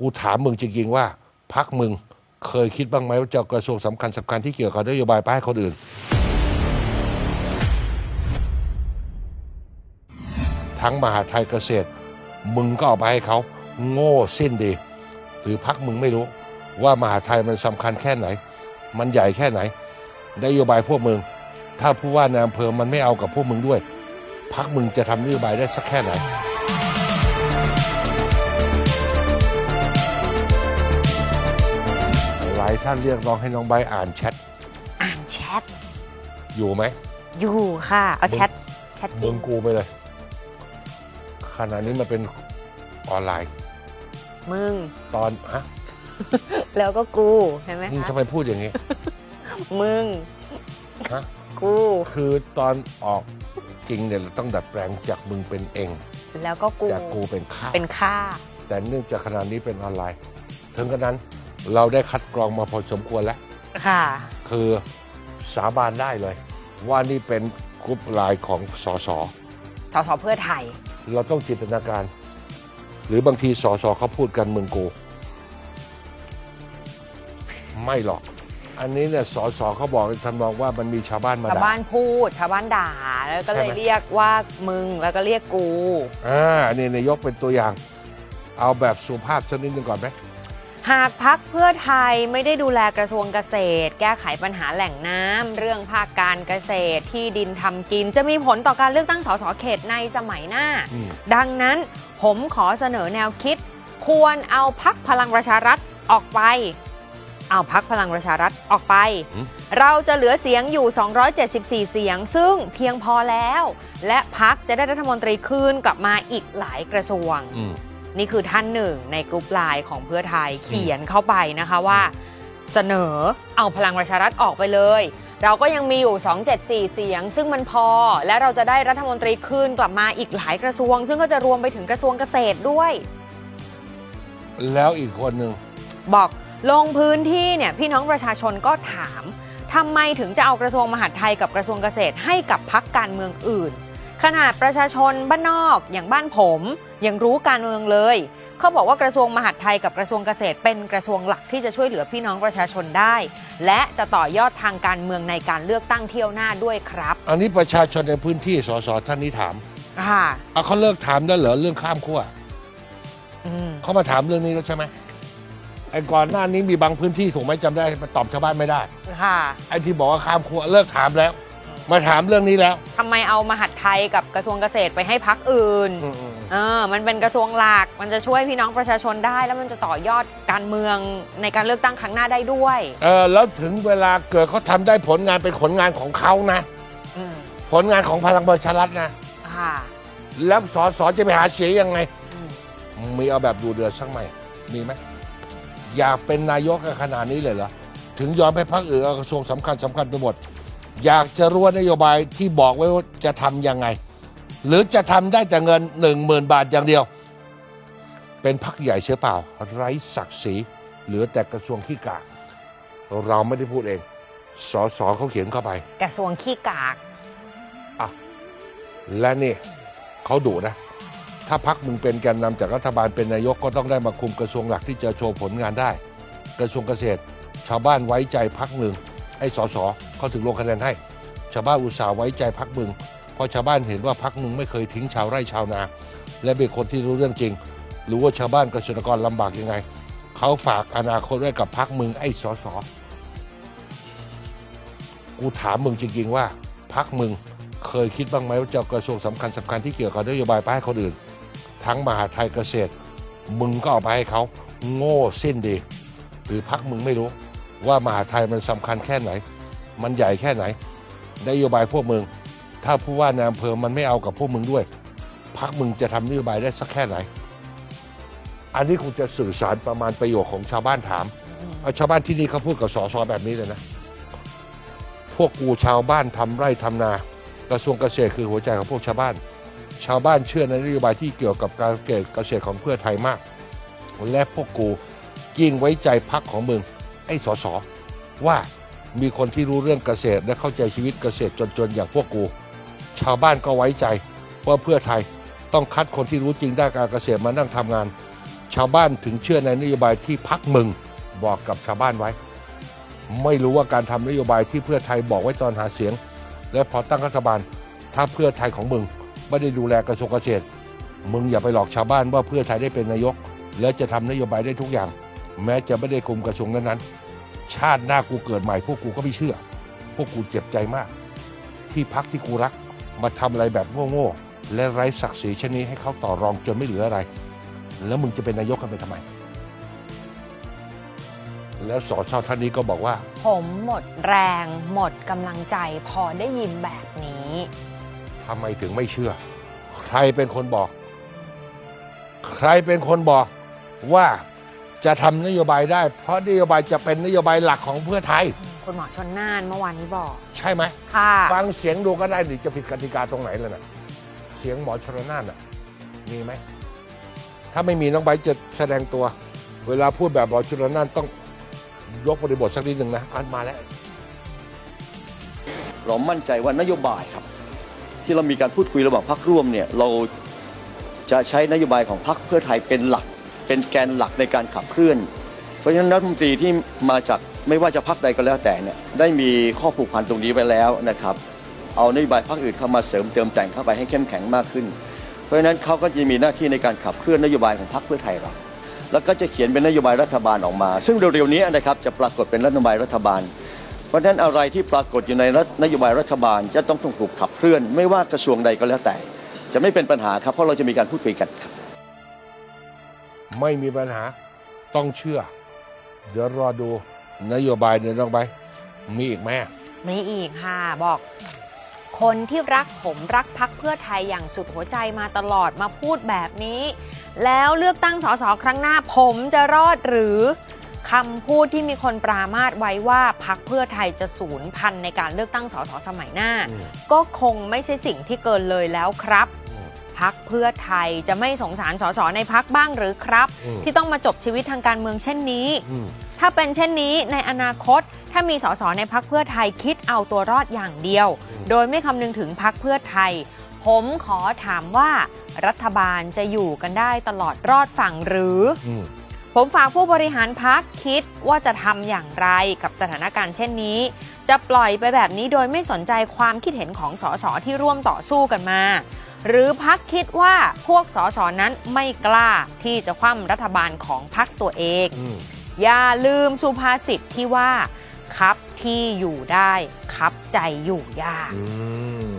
กูถามมึงจริงๆว่าพักมึงเคยคิดบ้างไหมว่าจะเอากระทรวงสำคัญสำคัญที่เกี่ยวกับนโยบายไปให้คนอื่น ทั้งมหาดไทยเกษตร มึงก็เอาไปให้เขาโง่สิ้นดี หรือพักมึงไม่รู้ ว่ามหาดไทยมันสำคัญแค่ไหน มันใหญ่แค่ไหนนโยบายพวกมึง ถ้าผู้ว่าในอำเภอมันไม่เอากับพวกมึงด้วย พักมึงจะทำนโยบายได้สักแค่ไหน หลายท่านเรียกร้องให้น้องใบร์ทอ่านแชทอ่านแชทอยู่ไหม อยู่ค่ะ เอาแชทแชทจริมึงงกูไปเลย ขณะนี้มันเป็นออนไลน์ มึง ตอนฮะแล้วก็กูเห็นไหมมึงคะทำไมพูดอย่างนี้ มึง ฮะ กู คือตอนออกจริงเนี่ยเราต้องดัดแปลงจากมึงเป็นเอง แล้วก็กูจากกูเป็นข้าเป็นค่าแต่เนื่องจากขณะนี้เป็นออนไลน์ ถึงกระนั้น เราได้คัดกรองมาพอสมควรแล้ว ค่ะ คือสาบานได้เลย ว่านี่เป็นกรุ๊ปไลน์ของสสสสเพื่อไทย เราต้องจินตนาการ หรือบางทีสสเขาพูดกันมึงกูไม่หรอก อันนี้เนี่ยสสเขาบอกในทำนองว่ามันมีชาวบ้านมาชาวด่า บ้านพูด ชาวบ้านด่า แล้วก็เลใช่ยไหม เรียกว่ามึง แล้วก็เรียกกู อ่านี่นายกเป็นตัวอย่าง เอาแบบสุภาพสักนิดหนึงก่อนไหม หากพักเพื่อไทยไม่ได้ดูแลกระทรวงเกษตร แก้ไขปัญหาแหล่งน้ำเรื่องภาคการเกษตรที่ดินทำกิน จะมีผลต่อการเลือกตั้งสสเขตในสมัยหน้าอืมดังนั้นผมขอเสนอแนวคิด ควรเอาพักพลังประชารัฐออกไป เอาพักพลังประชารัฐออกไป เราจะเหลือเสียงอยู่ 274 เสียง ซึ่งเพียงพอแล้ว และพักจะได้รัฐมนตรีคืนกลับมาอีกหลายกระทรวงอืม นี่คือท่านหนึ่งในกรุ๊ปไลน์ของเพื่อไทยเขียนเข้าไปนะคะว่าเสนอเอาพลังประชารัฐออกไปเลย เราก็ยังมีอยู่ 274 เสียง ซึ่งมันพอ และเราจะได้รัฐมนตรีคืนกลับมาอีกหลายกระทรวง ซึ่งก็จะรวมไปถึงกระทรวงเกษตรด้วย แล้วอีกคนหนึ่งบอกลงพื้นที่เนี่ยพี่น้องประชาชนก็ถามทำไมถึงจะเอากระทรวงมหาดไทยกับกระทรวงเกษตรให้กับพักการเมืองอื่น ขนาดประชาชนบ้านนอกอย่างบ้านผม ยังรู้การเมืองเลย เขาบอกว่ากระทรวงมหาดไทยกับกระทรวงเกษตรเป็นกระทรวงหลักที่จะช่วยเหลือพี่น้องประชาชนได้ และจะต่อยอดทางการเมืองในการเลือกตั้งเที่ยวหน้าด้วยครับ อันนี้ประชาชนในพื้นที่สสท่านนี้ถามค่ะเอาเขาเลิกถามได้เหรอเรื่องข้ามขั้วอืมเขามาถามเรื่องนี้แล้วใช่ไหมไอ้ก่อนหน้านี้มีบางพื้นที่ถูกไหมจำได้มาตอบชาวบ้านไม่ได้ค่ะไอ้ที่บอกว่าข้ามขั้วเลิกถามแล้ว มาถามเรื่องนี้แล้วทำไมเอามหาดไทยกับกระทรวงเกษตรไปให้พักอื่น เออมันเป็นกระทรวงหลัก มันจะช่วยพี่น้องประชาชนได้ แล้วมันจะต่อยอดการเมืองในการเลือกตั้งครั้งหน้าได้ด้วย เออแล้วถึงเวลาเกิดเขาทำได้ผลงานเป็นผลงานของเขานะ อืมผลงานของพลังประชารัฐนะ ค่ะ แล้วสสจะไปหาเสียงยังไง อืม มีเอาแบบดูเดือดสักไหมมีไหมอยากเป็นนายกกันขนาดนี้เลยเหรอ ถึงยอมให้พรรคอื่นเอากระทรวงสำคัญสำคัญไปหมด อยากจะรู้ว่านโยบายที่บอกไว้ว่าจะทำยังไง หรือจะทำได้แต่เงินหนึ่งหมื่นบาทอย่างเดียว เป็นพรรคใหญ่เชื่อเปล่า ไร้ศักดิ์ศรีเหลือแต่กระทรวงขี้กาก เราไม่ได้พูดเองสสเขาเขียนเข้าไป กระทรวงขี้กากและนี่เขาดุนะ ถ้าพักมึงเป็นแกนนำจากรัฐบาลเป็นนายกก็ต้องได้มาคุมกระทรวงหลักที่จะโชว์ผลงานได้ กระทรวงเกษตร ชาวบ้านไว้ใจพักมึง ไอ้สสเขาถึงลงคะแนนให้ ชาวบ้านอุตส่าห์ไว้ใจพักมึงเพ ราะชาวบ้านเห็นว่าพักมึงไม่เคยทิ้งชาวไร่ชาวนา และเป็นคนที่รู้เรื่องจริง รู้ว่าชาวบ้านเกษตรกรลำบากยังไง เขาฝากอนาคตไว้กับพักมึงไอ้สอสอกูถามมึงจริงๆว่าพักมึงเคยคิดบ้างไหมว่าจะเอากระทรวงสำคัญสำคัญที่เกี่ยวกับนโยบายไปให้คนอื่น ทั้งมหาไทยเกษตร มึงก็เอาไปให้เขาโง่สิ้นดี หรือพักมึงไม่รู้ว่ามหาไทยมันสำคัญแค่ไหน มันใหญ่แค่ไหนนโยบายพวกมึง ถ้าผู้ว่าในอำเภอมันไม่เอากับพวกมึงด้วยพักมึงจะทำนโยบายได้สักแค่ไหน อันนี้คงจะสื่อสารประมาณประโยคของชาวบ้านถามเอาชาวบ้านที่นี่เขาพูดกับสสแบบนี้เลยนะ พวกกูชาวบ้านทำไร่ทำนากระทรวงเกษตรคือหัวใจของพวกชาวบ้าน ชาวบ้านเชื่อในนโยบายที่เกี่ยวกับการเกษตรของเพื่อไทยมาก และพวกกูยิ่งไว้ใจพักของมึง ไอ้สสว่ามีคนที่รู้เรื่องเกษตรและเข้าใจชีวิตเกษตรจนๆอย่างพวกกู ชาวบ้านก็ไว้ใจว่าเพื่อไทยต้องคัดคนที่รู้จริงด้านการเกษตรมานั่งทำงาน ชาวบ้านถึงเชื่อในนโยบายที่พักมึงบอกกับชาวบ้านไว้ ไม่รู้ว่าการทำนโยบายที่เพื่อไทยบอกไว้ตอนหาเสียง และพอตั้งรัฐบาล ถ้าเพื่อไทยของมึงไม่ได้ดูแลกระทรวงเกษตร มึงอย่าไปหลอกชาวบ้านว่าเพื่อไทยได้เป็นนายก และจะทำนโยบายได้ทุกอย่าง แม้จะไม่ได้คุมกระทรวงนั้นๆชาติหน้ากูเกิดใหม่พวกกูก็ไม่เชื่อ พวกกูเจ็บใจมาก ที่พักที่กูรัก มาทำอะไรแบบโง่ๆและไร้ศักดิ์ศรีเช่นนี้ให้เขาต่อรองจนไม่เหลืออะไร แล้วมึงจะเป็นนายกกันไปทำไม แล้วสอชอท่านนี้ก็บอกว่า ผมหมดแรง หมดกำลังใจพอได้ยินแบบนี้ทำไมถึงไม่เชื่อ ใครเป็นคนบอก ใครเป็นคนบอกว่าจะทำนโยบายได้ เพราะนโยบายจะเป็นนโยบายหลักของเพื่อไทย คุณหมอชนน่านเมื่อวานนี้บอก ใช่ไหมค่ะ ฟังเสียงดูก็ได้หรือจะผิดกติกาตรงไหนแล้วนะเสียงหมอชนน่านน่ะ มีไหม ถ้าไม่มีน้องไบร์ทจะแสดงตัว เวลาพูดแบบหมอชนน่านต้องยกบริบทสักนิดหนึ่งนะอันมาแล้ว เรามั่นใจว่านโยบายครับ ที่เรามีการพูดคุยระหว่างพรรคร่วมเนี่ยเราจะใช้นโยบายของพรรคเพื่อไทยเป็นหลัก เป็นแกนหลักในการขับเคลื่อน เพราะฉะนั้นรัฐมนตรีที่มาจาก ไม่ว่าจะพรรคใดก็แล้วแต่เนี่ยได้มีข้อผูกพันตรงนี้ไว้แล้วนะครับ เอานโยบายพรรคอื่นเข้ามาเสริมเติมแต่งเข้าไปให้เข้มแข็งมากขึ้น เพราะฉะนั้นเขาก็จะมีหน้าที่ในการขับเคลื่อนนโยบายของพรรคเพื่อไทยเราแล้วก็จะเขียนเป็นนโยบายรัฐบาลออกมา ซึ่งเร็วๆนี้นะครับจะปรากฏเป็นนโยบายรัฐบาล เพราะฉะนั้นอะไรที่ปรากฏอยู่ในนโยบายรัฐบาลจะต้องถูกขับเคลื่อน ไม่ว่ากระทรวงใดก็แล้วแต่ จะไม่เป็นปัญหาครับเพราะเราจะมีการพูดคุยกันครับ ไม่มีปัญหาต้องเชื่อ เดี๋ยวรอดู นโยบายเนี่ยน้องไบร์ทมีอีกไหมมีอีกค่ะบอก คนที่รักผมรักพักเพื่อไทยอย่างสุดหัวใจมาตลอดมาพูดแบบนี้ แล้วเลือกตั้งสสครั้งหน้าผมจะรอดหรือคำพูดที่มีคนปรามาสไว้ว่าพักเพื่อไทยจะสูญพันธุ์ในการเลือกตั้งสสสมัยหน้าอืมก็คงไม่ใช่สิ่งที่เกินเลยแล้วครับอืมพักเพื่อไทยจะไม่สงสารสสในพักบ้างหรือครับอืมที่ต้องมาจบชีวิตทางการเมืองเช่นนี้อืม ถ้าเป็นเช่นนี้ในอนาคต ถ้ามีสสในพักเพื่อไทยคิดเอาตัวรอดอย่างเดียวอืมโดยไม่คำนึงถึงพักเพื่อไทย ผมขอถามว่ารัฐบาลจะอยู่กันได้ตลอดรอดฝั่งหรืออืมผมฝากผู้บริหารพักคิดว่าจะทำอย่างไรกับสถานการณ์เช่นนี้ จะปล่อยไปแบบนี้โดยไม่สนใจความคิดเห็นของสสที่ร่วมต่อสู้กันมา หรือพักคิดว่าพวกสสนั้นไม่กล้าที่จะคว่ำรัฐบาลของพักตัวเอง อืมอย่าลืมสุภาษิตที่ว่าคับที่อยู่ได้คับใจอยู่ยาก อืม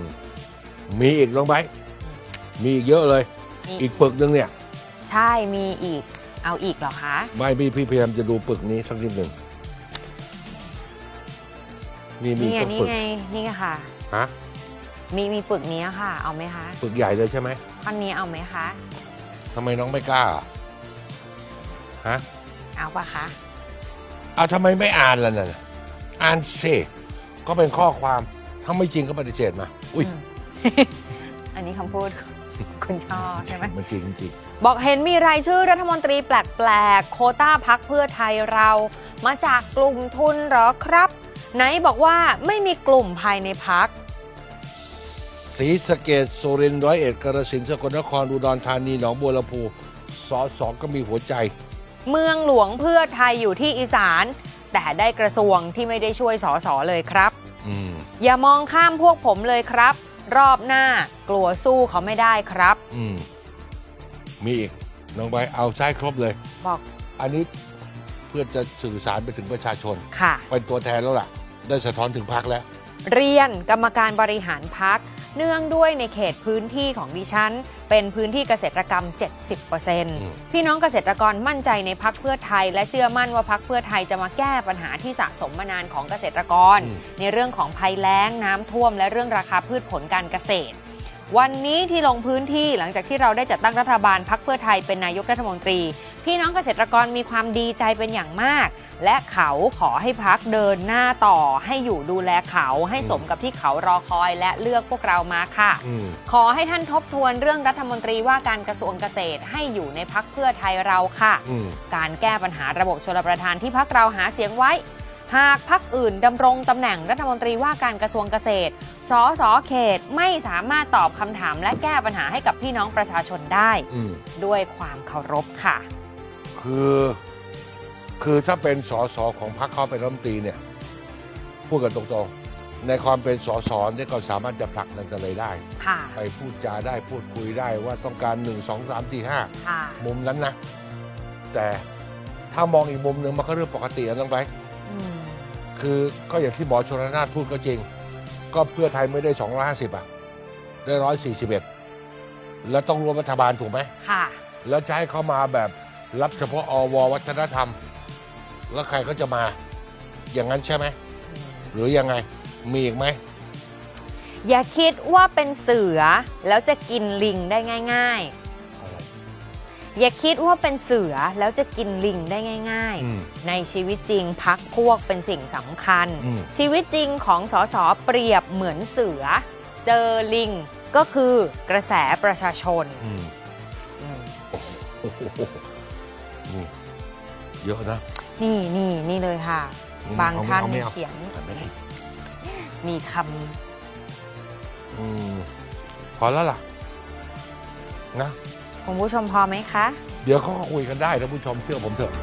มีอีกน้องไบร์ทมีอีกเยอะเลย มี อีกปึกหนึงเนี่ย ใช่มีอีกเอาอีกเหรอคะ ไม่พี่พี่พยายามจะดูปึกนี้สักนิดหนึ่งนี่มีนี่ไงต้องนี่ปึกไงนี่ไงค่ะ ฮะมีมีปึกนี้ค่ะ เอาไหมคะปึกใหญ่เลยใช่ไหมอันนี้เอาไหมคะ ทำไมน้องไม่กล้าอะฮะ เอาปะคะ เอาทำไมไม่อ่านล่ะน่ะอ่านสิก็เป็นข้อความ ถ้าไม่จริงก็ปฏิเสธมา อุ้ยมอันนี้คำพูดคุณชอบใช่ไหมมันจริงจริงบอกเห็นมีรายชื่อรัฐมนตรีแปลกๆ โควต้าพักเพื่อไทยเรา มาจากกลุ่มทุนเหรอครับ ไหนบอกว่าไม่มีกลุ่มภายในพักศรีสะเกดสุรินทร์ร้อยเอ็ดกระสินธุ์สกลนครอุดรธานีหนองบัวลำพูสอสองก็มีหัวใจ เมืองหลวงเพื่อไทยอยู่ที่อีสาน แต่ได้กระทรวงที่ไม่ได้ช่วยสอสอเลยครับอืมอย่ามองข้ามพวกผมเลยครับ รอบหน้ากลัวสู้เขาไม่ได้ครับอืมมีอีกน้องใบร์ทเอาใช้ครบเลย บอก อันนี้เพื่อจะสื่อสารไปถึงประชาชนค่ะเป็นตัวแทนแล้วล่ะ ได้สะท้อนถึงพักแล้ว เรียนกรรมการบริหารพัก เนื่องด้วยในเขตพื้นที่ของดิฉัน เป็นพื้นที่เกษตรกรรม 70%พี่น้องเกษตรกรมั่นใจในพักเพื่อไทย และเชื่อมั่นว่าพักเพื่อไทยจะมาแก้ปัญหาที่สะสมมานานของเกษตรกรอืมในเรื่องของภัยแล้งน้ำท่วม และเรื่องราคาพืชผลการเกษตรวันนี้ที่ลงพื้นที่หลังจากที่เราได้จัดตั้งรัฐบาลพักเพื่อไทยเป็นนายกรัฐมนตรี พี่น้องเกษตรกรมีความดีใจเป็นอย่างมาก และเขาขอให้พักเดินหน้าต่อให้อยู่ดูแลเขาให้สมกับที่เขารอคอยและเลือกพวกเรามาค่ะ อืม ขอให้ท่านทบทวนเรื่องรัฐมนตรีว่าการกระทรวงเกษตรให้อยู่ในพักเพื่อไทยเราค่ะ อืม การแก้ปัญหาระบบชลประทานที่พักเราหาเสียงไว้ หากพักอื่นดำรงตำแหน่งรัฐมนตรีว่าการกระทรวงเกษตร สสเขตไม่สามารถตอบคำถามและแก้ปัญหาให้กับพี่น้องประชาชนได้ อืม ด้วยความเคารพค่ะ คือ คือถ้าเป็นสสของพรรคเขาเป็นรัฐมนตรีเนี่ยพูดกันตรงๆ ในความเป็นสสเนี่ยก็สามารถจะผลักดันกันเลยได้ ค่ะ ไปพูดจาได้พูดคุยได้ว่าต้องการหนึ่งสองสามสี่ห้าค่ะมุมนั้นนะ แต่ถ้ามองอีกมุมหนึ่งมันก็เรื่องปกติอะน้องไป อืม คือก็อย่างที่หมอชนนาทพูดก็จริง ก็เพื่อไทยไม่ได้ 250 อะ ได้ 141 แล้วต้องรวมรัฐบาลถูกไหม ค่ะ แล้วจะให้เขามาแบบรับเฉพาะอววัฒนธรรม แล้วใครก็จะมา อย่างนั้นใช่ไหม หรือยังไง มีอีกไหม อย่าคิดว่าเป็นเสือ แล้วจะกินลิงได้ง่าย ๆ อย่าคิดว่าเป็นเสือแล้วจะกินลิงได้ง่าย อืมๆ ในชีวิตจริงพักพวกเป็นสิ่งสำคัญ อืม ชีวิตจริงของสสเปรียบเหมือนเสือ เจอลิงก็คือกระแสประชาชนอืมอืมโอ้โหนี่เยอะนะ นี่นี่นี่เลยค่ะ อืมบางท่านเอาไม่เอา เขียนอ่านไม่ได้มีคอืมพอแล้วล่ะ นะำคุณผู้ชมพอไหมคะ เดี๋ยวเขาก็คุยกันได้นะผู้ชมเชื่อผมเถอะ